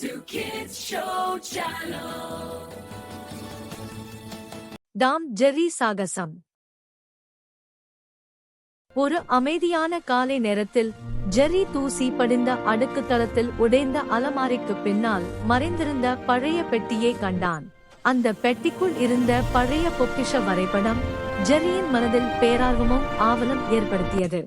to Kids Show Channel. Tom Jerry சாகசம். ஒரு அமைதியான காலை நேரத்தில் ஜெர்ரி தூசி படிந்த அடுக்கு தளத்தில் உடைந்த அலமாரிக்கு பின்னால் மறைந்திருந்த பழைய பெட்டியை கண்டான். அந்த பெட்டிக்குள் இருந்த பழைய பொக்கிஷ வரைபடம் ஜெர்ரியின் மனதில் பேரார்வமும் ஆவலும் ஏற்படுத்தியது.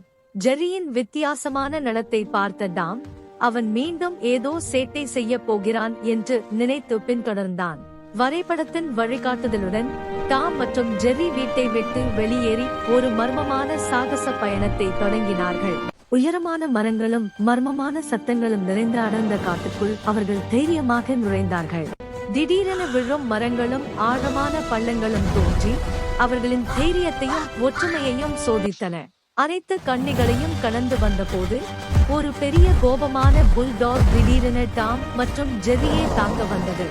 ஜெர்ரியின் வித்தியாசமான நடத்தை பார்த்த டாம் அவன் மீண்டும் ஏதோ சேட்டை செய்ய போகிறான் என்று நினைத்து பின்தொடர்ந்தான். வரைபடத்தின் வழிகாட்டுதலுடன் டாம் மற்றும் ஜெர்ரி வீட்டை விட்டு வெளியேறி ஒரு மர்மமான சாகச பயணத்தை தொடங்கினார்கள். உயரமான மரங்களும் மர்மமான சத்தங்களும் நிறைந்த அடர்ந்த காட்டுக்குள் அவர்கள் தைரியமாக நுழைந்தார்கள். திடீரென விழும் மரங்களும் ஆழமான பள்ளங்களும் தோன்றி அவர்களின் தைரியத்தையும் ஒற்றுமையையும் சோதித்தன. அனைத்து கண்ணிகளையும் கடந்து வந்தபோது ஒரு பெரிய கோபமான புல்டாக் திடீரென டாம் மற்றும் ஜெர்ரியை தாக்க வந்தது.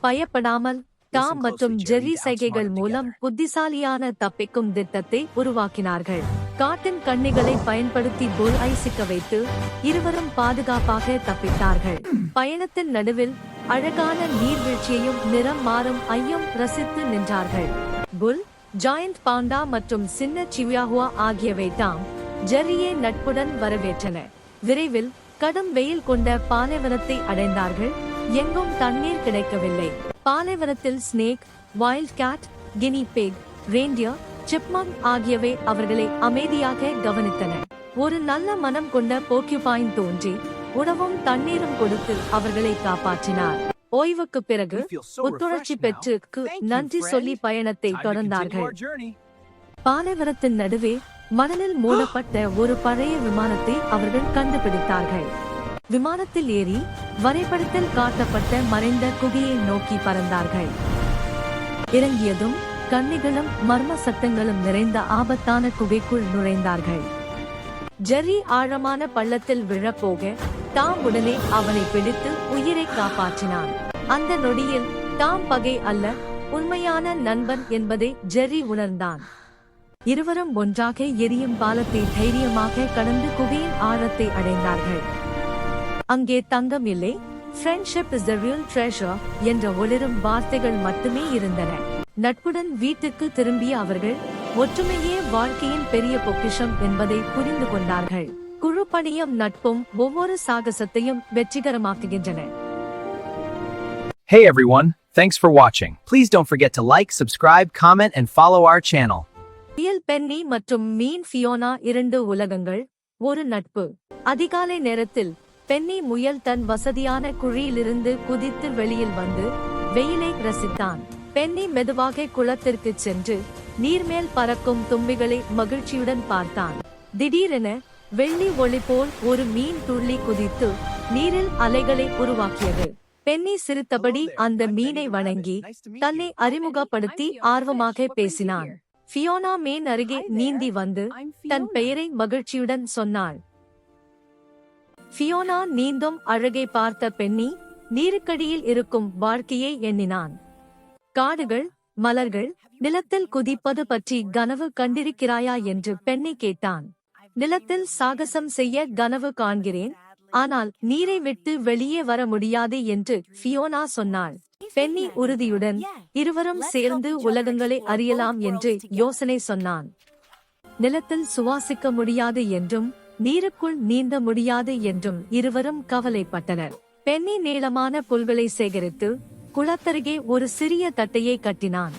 பயப்படாமல் டாம் மற்றும் ஜெர்ரி சைகைகள் மூலம் புத்திசாலியான தப்பிக்கும் திட்டத்தை உருவாக்கினார்கள். காட்டின் கண்ணிகளை பயன்படுத்தி புல் ஐ சிக்க வைத்து இருவரும் பாதுகாப்பாக தப்பித்தார்கள். பயணத்தின் நடுவில் அழகான நீர்வீழ்ச்சியையும் நிறம் மாறும் ஐயும் ரசித்து நின்றார்கள். புல் ஜாயந்த் பாண்டா மற்றும் சின்ன சிவியாகுவா ஆகியவை தாம் ஜெர்ரியை நட்புடன் வரவேற்றன. விரைவில் கடும் வெயில் கொண்ட பாலைவனத்தை அடைந்தார்கள். எங்கும் தண்ணீர் கிடைக்கவில்லை. பாலைவனத்தில் snake wild cat guinea pig reindeer chipmunk ஆகியவை அவர்களை அமைதியாக கவனித்தன. ஒரு நல்ல மனம் கொண்ட போக்யூபாயின் தோன்றி உணவும் தண்ணீரும் கொடுத்து அவர்களை காப்பாற்றினார். ஓய்வுக்கு பிறகு ஒத்துழைச்சி பெற்றுக்கு நன்றி சொல்லி பயணத்தை தொடர்ந்தார்கள். பாலைவனத்தின் நடுவே மணலில் மூடப்பட்ட ஒரு பழைய விமானத்தை அவர்கள் கண்டுபிடித்தார்கள். விமானத்தில் ஏறி வரைபடத்தில் காட்டப்பட்ட மறைந்த குகையை நோக்கி பறந்தார்கள். இறங்கியதும் கண்ணிகளும் மர்ம சத்தங்களும் நிறைந்த ஆபத்தான குகைக்குள் நுழைந்தார்கள். ஜெர்ரி ஆழமான பள்ளத்தில் விழப்போக தாம் உடனே அவனை பிடித்து உயிரை காப்பாற்றினான். அந்த நொடியில் தாம் பகை அல்ல உண்மையான நண்பன் என்பதை ஜெர்ரி உணர்ந்தான். இருவரும் ஒன்றாக எரியும் பாலத்தை தைரியமாக கடந்து குகையின் ஆழத்தை அடைந்தார்கள். அங்கே தங்கம் இல்லை friendship is the real treasure என்ற ஒளிரும் வார்த்தைகள் மட்டுமே இருந்தன. நட்புடன் வீட்டுக்கு திரும்பிய அவர்கள் ஒற்றுமையே வாழ்க்கையின் பெரிய பொக்கிஷம் என்பதை புரிந்து கொண்டார்கள். குழு பணியும் நட்பும் ஒவ்வொரு சாகசத்தையும் வெற்றிகரமாக்குகின்றன Hey everyone, thanks for watching. Please don't forget to like, subscribe, comment, and follow our channel. புயல் பென்னி மற்றும் மீன் ஃபியோனா இரண்டு உலகங்கள் ஒரு நட்பு அதிகாலை நேரத்தில் பென்னி முயல் தன் வசதியான குழியிலிருந்து குதித்து வெளியில் வந்து வெயிலை ரசித்தான் பென்னி மெதுவாக குளத்திற்கு சென்று நீர்மேல் பறக்கும் தும்பிகளை மகிழ்ச்சியுடன் பார்த்தான் திடீரென வெள்ளி ஒளி போல் ஒரு மீன் துள்ளி குதித்து நீரில் அலைகளை உருவாக்கியது. பென்னி சிரித்தபடி அந்த மீனை வணங்கி தன்னை அறிமுகப்படுத்தி ஆர்வமாக பேசினான். ஃபியோனா மீன் அருகே நீந்தி வந்து தன் பெயரை மகிழ்ச்சியுடன் சொன்னாள். ஃபியோனா நீந்தும் அழகை பார்த்த பெண்ணி நீருக்கடியில் இருக்கும் வாழ்க்கையை எண்ணினான். காடுகள் மலர்கள் நிலத்தில் குதிப்பது பற்றி கனவு கண்டிருக்கிறாயா என்று பெண்ணை கேட்டான். நிலத்தில் சாகசம் செய்ய கனவு காண்கிறேன். ஆனால் நீரை விட்டு வெளியே வர முடியாது என்று ஃபியோனா சொன்னாள். பென்னி உறுதியுடன் இருவரும் சேர்ந்து உலகங்களை அறியலாம் என்று யோசனை சொன்னான். நிலத்தில் சுவாசிக்க முடியாது என்றும் நீருக்குள் நீந்த முடியாது என்றும் இருவரும் கவலைப்பட்டனர். பென்னி நீளமான புல்களை சேகரித்து குளத்தருகே ஒரு சிறிய தட்டையை கட்டினான்.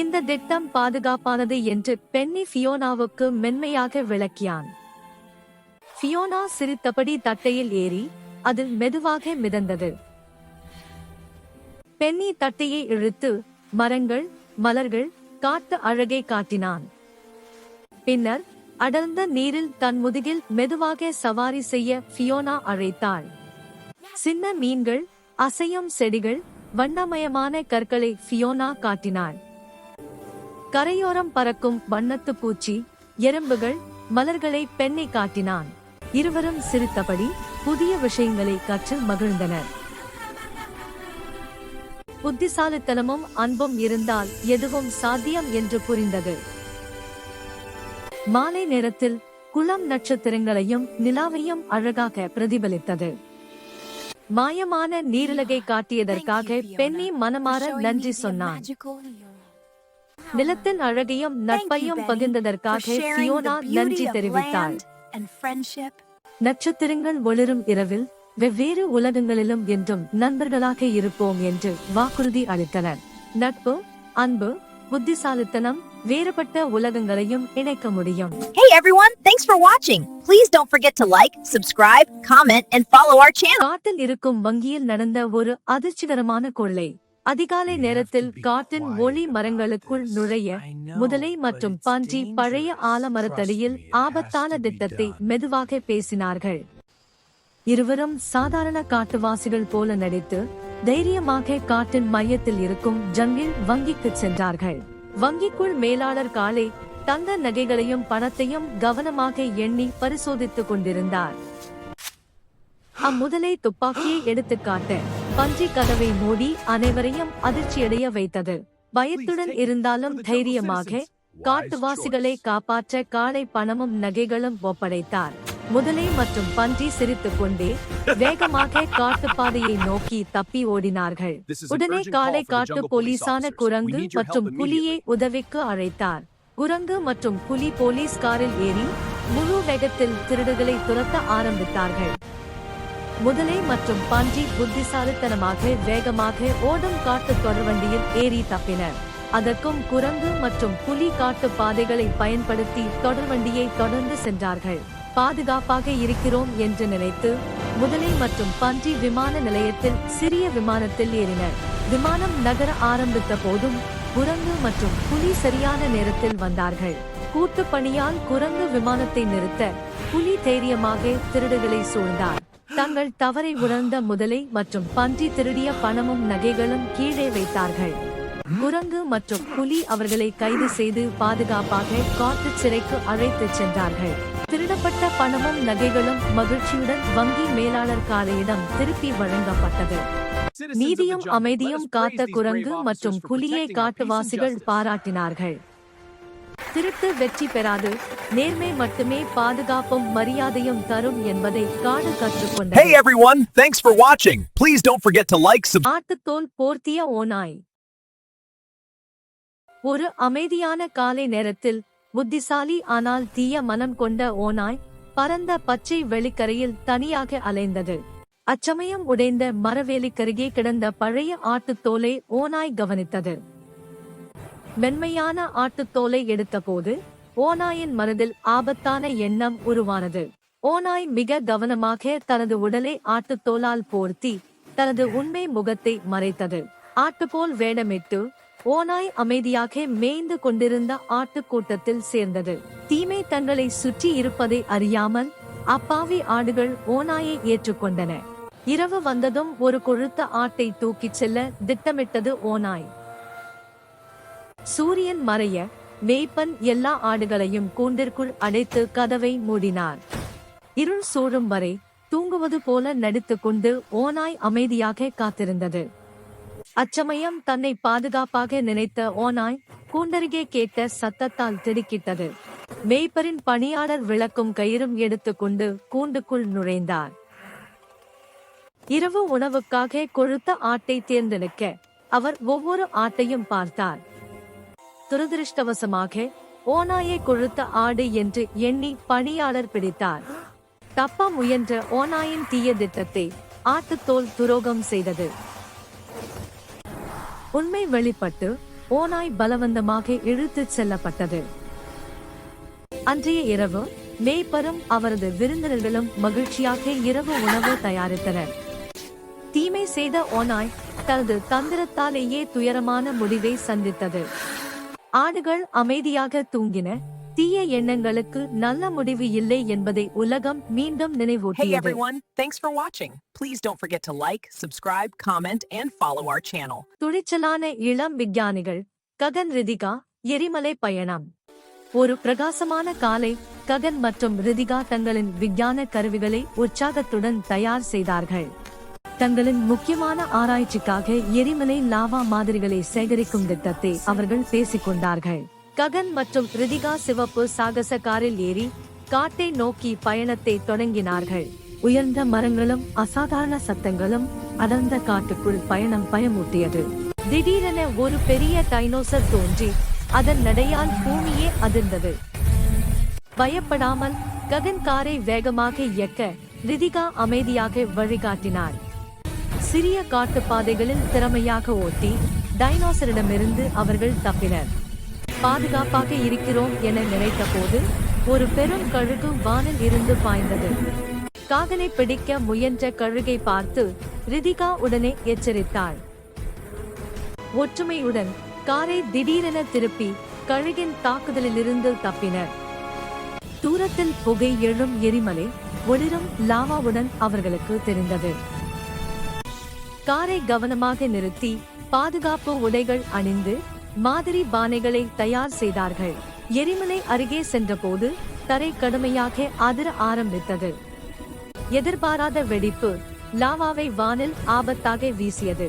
இந்த திட்டம் பாதுகாப்பானது என்று பென்னி ஃபியோனாவுக்கு மென்மையாக விளக்கியான் ஃபியோனா சிரித்தபடி தட்டையில் ஏறி அது மெதுவாக மிதந்தது. பென்னி தட்டையை இழுத்து மரங்கள் மலர்கள் காட்டு அழகை காட்டினான். பின்னர் அடர்ந்த நீரில் தன் முதுகில் மெதுவாக சவாரி செய்ய ஃபியோனா அழைத்தாள். சின்ன மீன்கள் அசையும் செடிகள் வண்ணமயமான கற்களை ஃபியோனா காட்டினாள். கரையோரம் பறக்கும் வண்ணத்து பூச்சி எறும்புகள் மலர்களை பெண்ணை காட்டினான். இருவரும் சிரித்தபடி புதிய விஷயங்களை கற்று மகிழ்ந்தனர். புத்திசாலித்தனமும் அன்பும் இருந்தால் எதுவும் சாத்தியம் என்று புரிந்தது. மாலை நேரத்தில் குளம் நட்சத்திரங்களையும் நிலாவையும் அழகாக பிரதிபலித்தது. மாயமான நீரிலகை காட்டியதற்காக பென்னி மனமாற நன்றி சொன்னான். நிலத்தின் அழகையும் நட்பையும் பகிர்ந்ததற்காக சியோனா நன்றி தெரிவித்தாள். நட்சத்திரங்கள் ஒளிரும் இரவில் வெவ்வேறு உலகங்களிலும் என்றும் நண்பர்களாக இருப்போம் என்று வாக்குறுதி அளித்தனர். நட்பு அன்பு புத்திசாலித்தனம் வேறுபட்ட உலகங்களையும் இணைக்க முடியும். Hey everyone, thanks for watching. Please don't forget to like, subscribe, comment, and follow our channel. காட்டில் இருக்கும் வங்கியில் நடந்த ஒரு அதிர்ச்சிகரமான கொள்ளை. அதிகாலை நேரத்தில் காட்டின் ஒளி மரங்களுக்குள் நுழைய முதலை மற்றும் பாஞ்சி பழைய ஆலமரத்தடியில் ஆபத்தான திட்டத்தை மெதுவாக பேசினார்கள். இருவரும் சாதாரண காட்டுவாசிகள் போல நடித்து தைரியமாக காட்டின் மையத்தில் இருக்கும் ஜங்கில் வங்கிக்கு சென்றார்கள். வங்கிக்குள் மேலாளர் காலை தங்க நகைகளையும் பணத்தையும் கவனமாக எண்ணி பரிசோதித்துக் கொண்டிருந்தார். அம்முதலை துப்பாக்கியை எடுத்துக் காட்ட பன்றி கதவை மூடி அனைவரையும் அதிர்ச்சியடைய வைத்தது. பயத்துடன் இருந்தாலும் தைரியமாக காட்டுவாசிகளை காப்பாற்ற காளை பணமும் நகைகளும் ஒப்படைத்தார். முதலை மற்றும் பன்றி சிரித்துக் கொண்டே வேகமாக காட்டுப்பாதையை நோக்கி தப்பி ஓடினார்கள். உடனே காளை காட்டு போலீசான குரங்கு மற்றும் புலியை உதவிக்கு அழைத்தார். குரங்கு மற்றும் புலி போலீஸ் காரில் ஏறி முழு வேகத்தில் திருடுகளை துரத்த ஆரம்பித்தார்கள். முதலை மற்றும் பன்றி புத்திசாலித்தனமாக வேகமாக ஓடும் காட்டு தொடர்வண்டியில் ஏறி தப்பினர். அதற்கும் குரங்கு மற்றும் புலி காட்டு பாதைகளை பயன்படுத்தி தொடர்வண்டியை தொடர்ந்து சென்றார்கள். பாதுகாப்பாக இருக்கிறோம் என்று நினைத்து முதலை மற்றும் பன்றி விமான நிலையத்தில் சிறிய விமானத்தில் ஏறினர். விமானம் நகர ஆரம்பித்த போதும் குரங்கு மற்றும் புலி சரியான நேரத்தில் வந்தார்கள். கூட்டு பணியால் குரங்கு விமானத்தை நிறுத்த புலி தைரியமாக திருடுகளை சூழ்ந்தார். தங்கள் தவறை உணர்ந்த முதலை மற்றும் பன்றி திருடிய பணமும் நகைகளும் கீழே வைத்தார்கள். குரங்கு மற்றும் புலி அவர்களை கைது செய்து பாதுகாப்பாக காட்டு சிறைக்கு அழைத்துச் சென்றார்கள். திருடப்பட்ட பணமும் நகைகளும் மகிழ்ச்சியுடன் வங்கி மேலாளர் காலையிடம் திருப்பி வழங்கப்பட்டது. நீதியும் அமைதியும் காத்த குரங்கு மற்றும் புலியை காட்டுவாசிகள் பாராட்டினார்கள். திருட்டு வெற்றி பெறாது. நேர்மை மட்டுமே பாதுகாப்பும் மரியாதையும் தரும் என்பதை காடு Hey கற்றுக்கொண்டது everyone, thanks for watching. Please don't forget to like, subscribe. ஆட்டுத்தோல் போர்த்திய ஓநாய். ஒரு அமைதியான காலை நேரத்தில் புத்திசாலி ஆனால் தீய மனம் கொண்ட ஓநாய் பரந்த பச்சை வெளிக்கரையில் தனியாக அலைந்தது. அச்சமயம் உடைந்த மரவேலிக்கருகே கிடந்த பழைய ஆட்டுத்தோலை ஓநாய் கவனித்தது. மென்மையான ஆட்டுத்தோலை எடுத்தபோது ஓநாயின் மனதில் ஆபத்தான எண்ணம் உருவானது. ஓநாய் மிக கவனமாக தனது உடலை ஆட்டுத்தோலால் போர்த்தி தனது உண்மை முகத்தை மறைத்தது. ஆட்டுப்போல் வேடமிட்டு ஓநாய் அமைதியாக மேய்ந்து கொண்டிருந்த ஆட்டுக்கூட்டத்தில் சேர்ந்தது. தீமை தங்களை சுற்றி இருப்பதை அறியாமல் அப்பாவி ஆடுகள் ஓநாயை ஏற்றுக்கொண்டன. இரவு வந்ததும் ஒரு கொழுத்த ஆட்டை தூக்கிச் செல்ல திட்டமிட்டது ஓநாய். சூரியன் மறைய மேய்ப்பன் எல்லா ஆடுகளையும் கூண்டிற்குள் அடைத்து கதவை மூடினார். இருள் சூழும் வரை தூங்குவது போல நடித்துக்கொண்டு ஓநாய் அமைதியாக காத்திருந்தது. அச்சமயம் தன்னை பாதுகாப்பாக நினைத்த ஓநாய் கூண்டருகே கேட்ட சத்தத்தால் திடுக்கிட்டது. மேய்ப்பரின் பணியாளர் விளக்கும் கயிறும் எடுத்துக்கொண்டு கூண்டுக்குள் நுழைந்தார். இரவு உணவுக்காக கொழுத்த ஆட்டை தேர்ந்தெடுக்க அவர் ஒவ்வொரு ஆட்டையும் பார்த்தார். துரதிருஷ்டவசமாக ஓநாயை கொழுத்த ஆடு என்று எண்ணி பணியாளர் பிடித்தார். தப்ப முயன்ற ஓநாயின் தீய திட்டத்தை ஆட்டுத்தோல் துரோகம் செய்தது. உண்மை வெளிப்பட்டு ஓநாய் பலவந்தமாக இழுத்துச் செல்லப்பட்டது. அன்றைய இரவு மேய்ப்பரும் அவரது விருந்தினர்களும் மகிழ்ச்சியாக இரவு உணவு தயாரித்தனர். தீமை செய்த ஓநாய் தனது தந்திரத்தாலேயே துயரமான முடிவை சந்தித்தது. ஆடுகள் அமைதியாக தூங்கின. தீய எண்ணங்களுக்கு நல்ல முடிவு இல்லை என்பதை உலகம் மீண்டும் Hey நினைவூட்டியது everyone, thanks for watching. Please don't forget to like, subscribe, comment, and follow our channel. துணிச்சலான இளம் விஞ்ஞானிகள் ககன் ரிதிகா எரிமலை பயணம். ஒரு பிரகாசமான காலை ககன் மற்றும் ரிதிகா தங்களின் விஞ்ஞான கருவிகளை உற்சாகத்துடன் தயார் செய்தார்கள். தங்களின் முக்கியமான ஆராய்ச்சிக்காக எரிமலை லாவா மாதிரிகளை சேகரிக்கும் திட்டத்தை அவர்கள் பேசிக் கொண்டார்கள் ககன் மற்றும் ரிதிகா சிவப்பு சாகச காரில் ஏறி காட்டை நோக்கி பயணத்தை தொடங்கினார்கள். உயர்ந்த மரங்களும் அசாதாரண சத்தங்களும் அடர்ந்த காட்டுக்குள் பயணம் பயமூட்டியது. திடீரென ஒரு பெரிய டைனோசர் தோன்றி அதன் நடையால் பூமியே அதிர்ந்தது. பயப்படாமல் ககன் காரை வேகமாக இயக்க ரிதிகா அமைதியாக வழிகாட்டினார். சிறிய காட்டுப்பாதைகளில் திறமையாக ஓட்டி டைனோசரிடமிருந்து அவர்கள் தப்பினர். பாதுகாப்பாக இருக்கிறோம் என நினைத்தபோது ஒரு பெரும் கழுகு வானில் இருந்து பாய்ந்தது. காகனை பிடிக்க முயன்ற கழுகை பார்த்து ரிதிகா உடனே எச்சரித்தாள். ஒற்றுமையுடன் காரை திடீரென திருப்பி கழுகின் தாக்குதலிலிருந்து தப்பினர். தூரத்தில் புகை எழும் எரிமலை ஒளிரும் லாவாவுடன் அவர்களுக்கு தெரிந்தது. காரை கவனமாக நிறுத்தி பாதுகாப்பு உடைகள் அணிந்து மாதிரி பானைகளை தயார் செய்தார்கள். எரிமலை அருகே சென்றபோது தரை கடுமையாக அதிர ஆரம்பித்தது. எதிர்பாராத வெடிப்பு லாவாவை வானில் ஆபத்தாக வீசியது.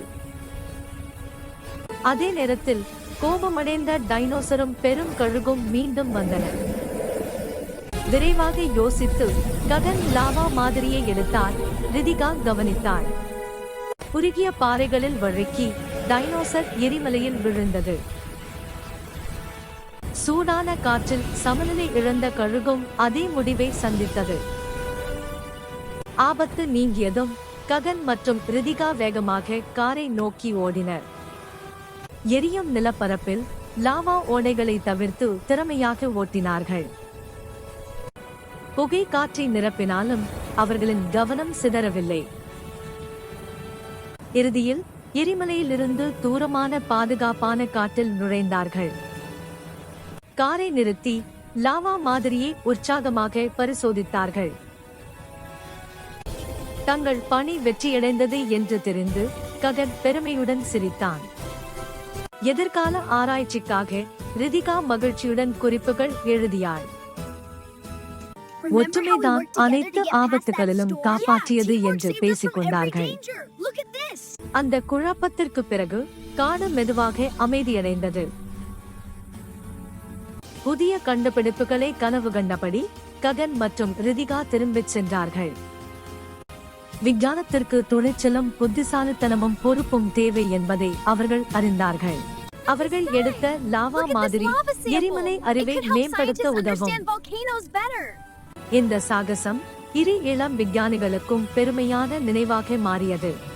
அதே நேரத்தில் கோபமடைந்த டைனோசரும் பெரும் கழுகும் மீண்டும் வந்தன. விரைவாக யோசித்து ககன் லாவா மாதிரியை எடுத்தார். ரிதிகா கவனித்தார். குறுகிய பாறைகளில் வழுக்கி டைனோசர் எரிமலையில் விழுந்தது. சூடான காற்றில் சமநிலை இழந்த கழுகும் அதே முடிவை சந்தித்தது. ஆபத்து நீங்கியதும் ககன் மற்றும் ரிதிகா வேகமாக காரை நோக்கி ஓடினர். எரியும் நிலப்பரப்பில் லாவா ஓடைகளை தவிர்த்து திறமையாக ஓட்டினார்கள். புகை காற்றை நிரப்பினாலும் அவர்களின் கவனம் சிதறவில்லை. இறுதியில் எரிமலையிலிருந்து தூரமான பாதுகாப்பான காட்டில் நுழைந்தார்கள். காரை நிறுத்தி லாவா மாதிரியை உற்சாகமாக பரிசோதித்தார்கள். தங்கள் பணி வெற்றியடைந்தது என்று தெரிந்து ககன் பெருமையுடன் சிரித்தான். எதிர்கால ஆராய்ச்சிக்காக ரிதிகா மகிழ்ச்சியுடன் குறிப்புகள் எழுதியாள். ஒற்றுமைதான் அனைத்து ஆபத்துகளிலும் காப்பாற்றியது என்று பேசிக் கொண்டார்கள் அந்த குழப்பத்திற்கு பிறகு காடு மெதுவாக அமைதியடைந்தது. புதிய கண்டுபிடிப்புகளை கனவு கண்டபடி ககன் மற்றும் ரிதிகா திரும்பிச் சென்றார்கள். விஞ்ஞானத்திற்கு துணிச்சலும் புத்திசாலித்தனமும் பொறுப்பும் தேவை என்பதை அவர்கள் அறிந்தார்கள். அவர்கள் எடுத்த லாவா மாதிரி எரிமலை அறிவை மேம்படுத்த உதவும். இந்த சாகசம் இரு இளம் விஞ்ஞானிகளுக்கும் பெருமையான நினைவாக மாறியது.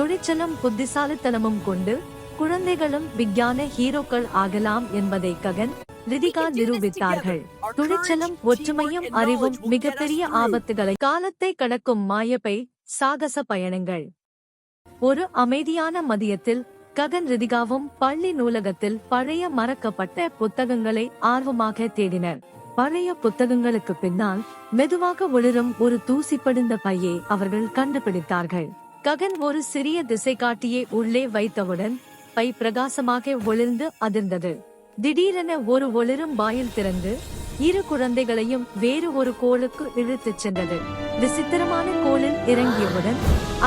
துணிச்சலும் புத்திசாலித்தனமும் கொண்டு குழந்தைகளும் விஞ்ஞான ஹீரோக்கள் ஆகலாம் என்பதை ககன் ரிதிகா நிரூபித்தார்கள். துணிச்சலும் ஒற்றுமையும் அறிவும் மிகப்பெரிய ஆபத்துகளை காலத்தை கடக்கும் மாயப்பை சாகச பயணங்கள். ஒரு அமைதியான மதியத்தில் ககன் ரிதிகாவும் பள்ளி நூலகத்தில் பழைய மறக்கப்பட்ட புத்தகங்களை ஆர்வமாக தேடினர். பழைய புத்தகங்களுக்கு பின்னால் மெதுவாக ஒளிரும் ஒரு தூசி படிந்த பையை அவர்கள் கண்டுபிடித்தார்கள். ககன் ஒரு சிறிய திசைகாட்டியை உள்ளே வைத்தவுடன் பை பிரகாசமாக ஒளிர்ந்து அதிர்ந்தது. திடீரென ஒரு ஒளிரும் வாயில் திறந்து இரு குழந்தைகளையும் வேறு ஒரு கோளுக்கு இழுத்துச் சென்றது. விசித்திரமான கோளில் இறங்கியவுடன்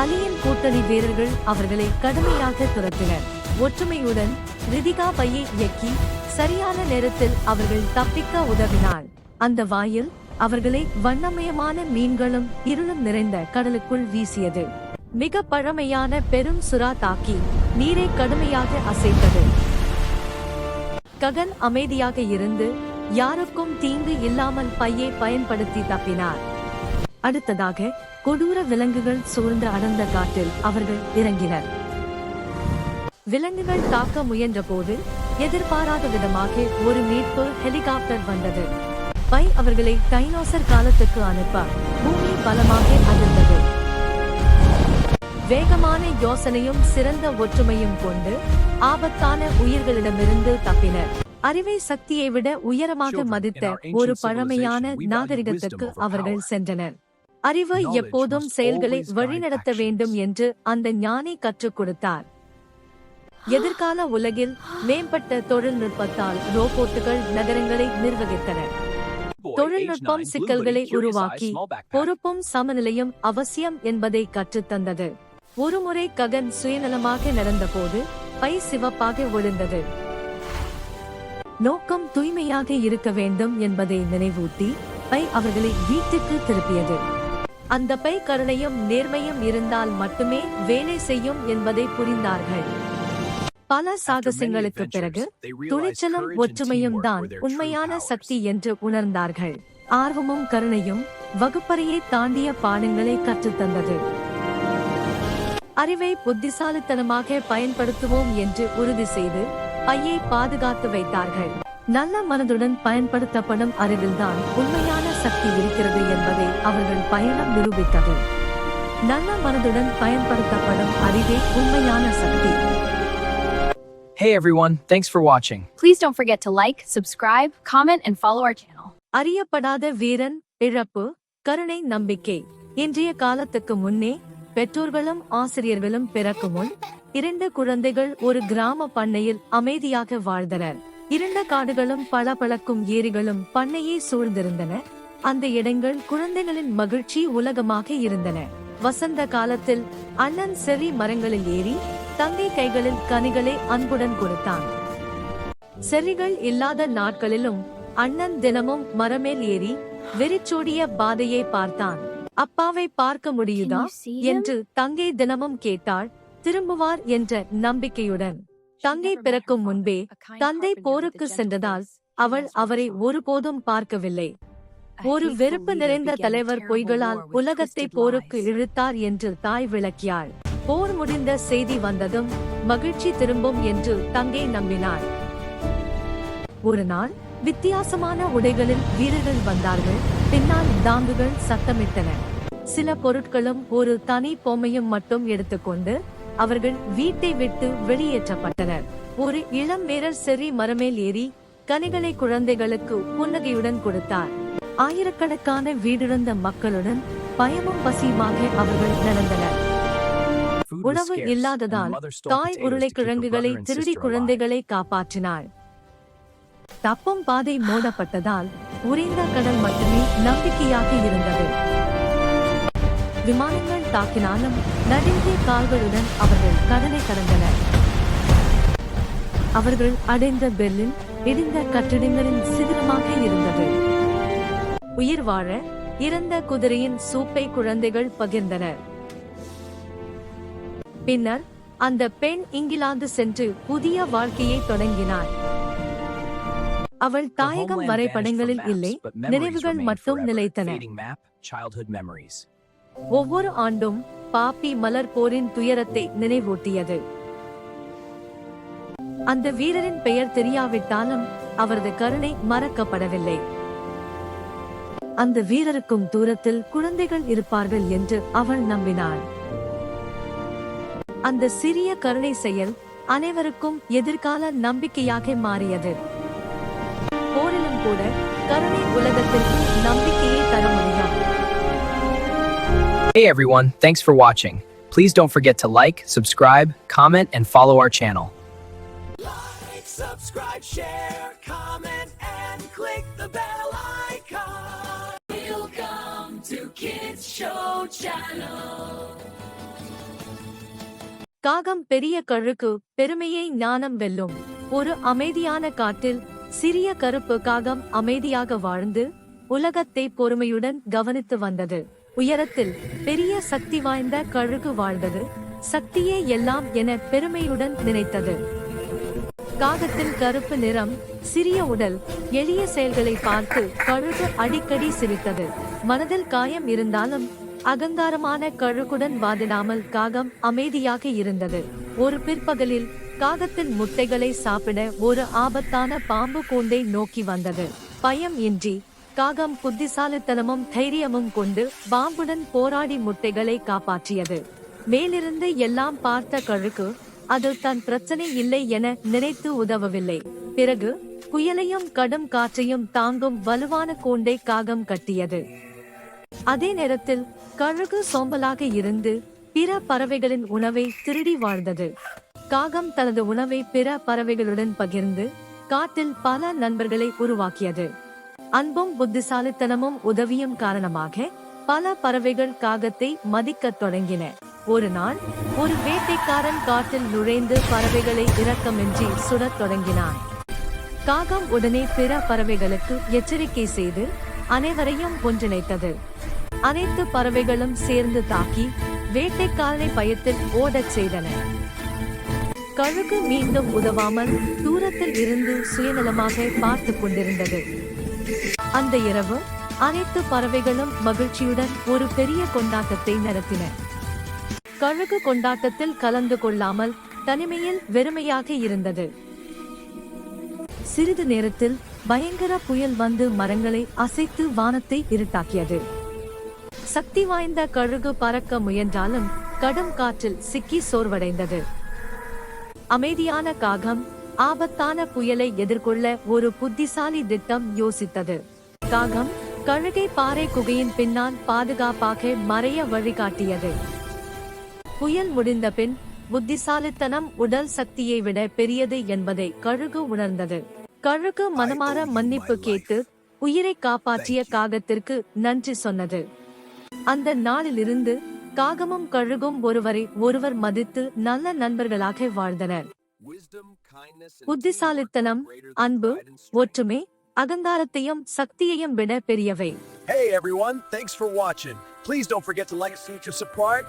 அலியின் கூட்டணி வீரர்கள் அவர்களை கடுமையாக துரத்தினர். ஒற்றுமையுடன் ரிதிகா பையை இயக்கி சரியான நேரத்தில் அவர்கள் தப்பிக்க உதவினாள். அந்த வாயில் அவர்களை வண்ணமயமான மீன்களும் இருளும் நிறைந்த கடலுக்குள் வீசியது. மிக பழமையான பெரும் சுறா தாக்கி நீரை கடுமையாக அசைத்தது. ககன் அமைதியாக இருந்து யாருக்கும் தீங்கு இல்லாமல் பையை பயன்படுத்தி தப்பினார். அடுத்ததாக கொடூர விலங்குகள் சூழ்ந்த அடர்ந்த காட்டில் அவர்கள் இறங்கினர். விலங்குகள் தாக்க முயன்றபோது எதிர்பாராத விதமாக ஒரு மீட்பு ஹெலிகாப்டர் வந்தது. பை அவர்களை டைனோசர் காலத்துக்கு அனுப்ப பூமி பலமாக அதிர்ந்தது. வேகமான யோசனையும் சிறந்த ஒற்றுமையும் கொண்டு ஆபத்தான உயிர்களிடமிருந்து தப்பினர். அறிவை சக்தியை விட உயரமாக மதித்த ஒரு பழமையான நாகரிகத்துக்கு அவர்கள் சென்றனர். அறிவு எப்போதும் செயல்களை வழிநடத்த வேண்டும் என்று அந்த ஞானி கற்றுக் கொடுத்தார். எதிர்கால உலகில் மேம்பட்ட தொழில்நுட்பத்தால் ரோபோட்டுகள் நகரங்களை நிர்வகித்தன. தொழில்நுட்பம் சிக்கல்களை உருவாக்கி பொறுப்பும் சமநிலையும் அவசியம் என்பதை கற்றுத்தந்தது ஒருமுறை ககன் சுயநலமாக நடந்தபோது பை சிவப்பாக விழுந்தது நோக்கம் தூய்மையாக இருக்க வேண்டும் என்பதை நினைவூட்டி பை அவர்களை வீட்டுக்கு திருப்பியது. அந்த பை கருணையும் நேர்மையும் இருந்தால் மட்டுமே வேலை செய்யும் என்பதை புரிந்தார்கள். பல சாகசங்களுக்கு பிறகு துணிச்சலும் ஒற்றுமையும் தான் உண்மையான சக்தி என்று உணர்ந்தார்கள். ஆர்வமும் கருணையும் வகுப்பறையை தாண்டிய பாடங்களை கற்றுத்தந்தது. அறிவை புத்திசாலித்தனமாக பயன்படுத்துவோம் என்று உறுதி செய்து பையை பாதுகாத்து வைத்தார்கள். நல்ல மனதுடன் பயன்படுத்தப்படும் அறிவில்தான் உண்மையான சக்தி இருக்கிறது என்பதை அவர்கள் பயணம் நிரூபித்தது. நல்ல மனதுடன் பயன்படுத்தப்படும் அறிவே உண்மையான சக்தி. Hey everyone, thanks for watching. Please don't forget to like, subscribe, comment, and follow our channel. அறியப்படாத வீரன் இழப்பு கருணை நம்பிக்கை. இன்றைய காலத்துக்கு முன்னே பெற்றோர்களும் ஆசிரியர்களும் பிறக்கும் முன் இரண்டு குழந்தைகள் ஒரு கிராம பண்ணையில் அமைதியாக வாழ்ந்தனர். இருண்ட காடுகளும் பளபளக்கும் ஏரிகளும் பண்ணையை சூழ்ந்திருந்தன. அந்த இடங்கள் குழந்தைகளின் மகிழ்ச்சி உலகமாக இருந்தன. வசந்த காலத்தில் அண்ணன் செறி மரங்களில் ஏறி தங்கை கைகளில் கனிகளை அன்புடன் கொடுத்தான். செறிகள் இல்லாத நாட்களிலும் அண்ணன் தினமும் மரமேல் ஏறி வெறிச்சோடிய பாதையை பார்த்தான். அப்பாவை பார்க்க முடியுதா? என்று தங்கை தினமும் கேட்டாள். திரும்புவார் என்ற நம்பிக்கையுடன். தங்கை பிறக்கும் முன்பே தந்தை போருக்கு சென்றதால் அவள் அவரை ஒருபோதும் பார்க்கவில்லை. ஒரு வெறுப்பு நிறைந்த தலைவர் பொய்களால் உலகத்தை போருக்கு இழுத்தார் என்று தாய் விளக்கியாள். போர் முடிந்த செய்தி வந்ததும் மகிழ்ச்சி திரும்பும் என்று தங்கை நம்பினாள். ஒரு நாள் வித்தியாசமான உடைகளில் வீரர்கள் வந்தார்கள். பின்னால் தாங்குகள் சத்தமிட்டன. சில பொருட்களும் ஒரு தனி பொம்மையும் மட்டும் எடுத்துக்கொண்டு அவர்கள் வீட்டை விட்டு வெளியேற்றப்பட்டனர். ஒரு இளம் வீரர் செறி மரமேல் ஏறி கனிகளை குழந்தைகளுக்கு புன்னகையுடன் கொடுத்தார். ஆயிரக்கணக்கான வீடிழந்த மக்களுடன் பயமும் பசியுமாக அவர்கள் நடந்தனர். உணவு இல்லாததால் தாய் உருளைக்கிழங்குகளை திருடி. குழந்தைகளை காப்பாற்றினாள். தப்பும் பாதை மூடப்பட்டதால் உறைந்த கடல் மட்டுமே நம்பிக்கையாக இருந்தது. விமானங்கள் தாக்கினாலும் நடுங்கிய கால்களுடன் அவர்கள் கடலை கடந்தனர். அவர்கள் அடைந்த பெர்லின் இடிந்த கட்டிடங்களின் சிதிலமாக இருந்தது. உயிர் வாழ இறந்த குதிரையின் சூப்பை குழந்தைகள் பகிர்ந்தனர். பின்னர் அந்த பெண் இங்கிலாந்து சென்று புதிய வாழ்க்கையை தொடங்கினார். அவள் தாயகம் வரைபடங்களில் இல்லை நினைவுகள் மட்டும். நிலைத்தன. ஒவ்வொரு ஆண்டும் பாப்பி மலர் போரின் துயரத்தை நினைவூட்டியது அந்த வீரரின் பெயர் தெரியாவிட்டாலும் அவரது கருணை மறக்கப்படவில்லை அந்த வீரருக்கும் தூரத்தில் குழந்தைகள் இருப்பார்கள் என்று அவள் நம்பினாள் அந்த சிறிய கருணை செயல் அனைவருக்கும் எதிர்கால நம்பிக்கையாக மாறியது கருணை உலகத்திற்கு நம்பிக்கையை தர முடியும் Hey everyone, thanks for watching. Please don't forget to like, subscribe, comment, and follow our channel. Like, subscribe, share, comment, and click the bell icon. Welcome to Kids Show Channel. காகம் பெரிய கழுக்கு பெருமையை ஞானம் வெல்லும் ஒரு அமைதியான காட்டில் சிறிய கருப்பு காகம் அமைதியாக வாழ்ந்து உலகத்தை பொறுமையுடன் கவனித்து வந்தது. உயரத்தில் பெரிய சக்தி வாய்ந்த கழுகு வாழ்ந்தது. சக்தியே எல்லாம் என பெருமையுடன் நினைத்தது. காகத்தின் கருப்பு நிறம் சிறிய உடல் எளிய செயல்களை பார்த்து கழுகு அடிக்கடி சிரித்தது. மனதில் காயம் இருந்தாலும் அகங்காரமான கழுகுடன் வாதிடாமல் காகம் அமைதியாக இருந்தது. ஒரு பிற்பகலில் காகத்தின் முட்டைகளை சாப்பிட ஒரு ஆபத்தான பாம்பு கூண்டை நோக்கி வந்தது. பயம் இன்றி காகம் புத்திசாலித்தனமும் தைரியமும் கொண்டு பாம்புடன் போராடி முட்டைகளை காப்பாற்றியது. மேலிருந்து எல்லாம் பார்த்த கழுகு அது தன் பிரச்சனை இல்லை என நினைத்து உதவவில்லை. பிறகு புயலையும் கடும் காற்றையும் தாங்கும் வலுவான கூண்டை காகம் கட்டியது. அதே நேரத்தில் கழுகு சோம்பலாக இருந்து பிற பறவைகளின் உணவை திருடி வாழ்ந்தது. காகம் தனது உணவை பிற பறவைகளுடன் பகிர்ந்து காட்டில் பல நண்பர்களை உருவாக்கியது. அன்பும் புத்திசாலித்தனமும் உதவியும் காரணமாக பல பறவைகள் காகத்தை மதிக்கத் தொடங்கின. ஒரு நாள் ஒரு வேட்டைக்காரன் காட்டில் நுழைந்து பறவைகளை இரக்கமின்றி சுடத் தொடங்கினான். காகம் உடனே பிற பறவைகளுக்கு எச்சரிக்கை செய்து அனைவரையும் ஒன்றிணைத்தது. அனைத்து பறவைகளும் சேர்ந்து தாக்கி வேட்டைக்காரனை பயத்தில் ஓடச் செய்தன. கழுகு மீண்டும் உதவாமல் தூரத்தில் இருந்து சுயநலமாக பார்த்துக் கொண்டிருந்தது. அந்த இரவு அனைத்து பறவைகளும் மகிழ்ச்சியுடன் ஒரு பெரிய கொண்டாட்டத்தை நடத்தின. கழுகு கொண்டாட்டத்தில் கலந்து கொள்ளாமல் தனிமையில் வெறுமையாக இருந்தது. சிறிது நேரத்தில் பயங்கர புயல் வந்து மரங்களை அசைத்து வானத்தை இருட்டாக்கியது. சக்தி வாய்ந்த கழுகு பறக்க முயன்றாலும் கடும் காற்றில் சிக்கி சோர்வடைந்தது. அமைதியான காகம் ஆபத்தான புயலை எதிர்கொள்ள ஒரு புத்திசாலி திட்டம் யோசித்தது. காகம் கழுகை பாறை குகையின் பின்னால் பாதுகாப்பாக மறைய வழிகாட்டியது. புயல் முடிந்த பின் புத்திசாலித்தனம் உடல் சக்தியை விட பெரியது என்பதை கழுகு உணர்ந்தது. கழுகு மனமாற மன்னிப்பு கேட்டு உயிரை காப்பாற்றிய காகத்திற்கு நன்றி சொன்னது. அந்த நாளிலிருந்து காகமும் கழுகும் ஒருவரை ஒருவர் மதித்து நல்ல நண்பர்களாக வாழ்ந்தனர் புத்திசாலித்தனம் அன்பு ஒற்றுமை அகங்காரத்தையும் சக்தியையும் விட பெரியவை Hey everyone, thanks for watching. Please don't forget to like, to support.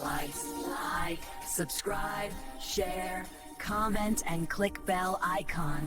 Like, like, subscribe, share, comment, and click bell icon.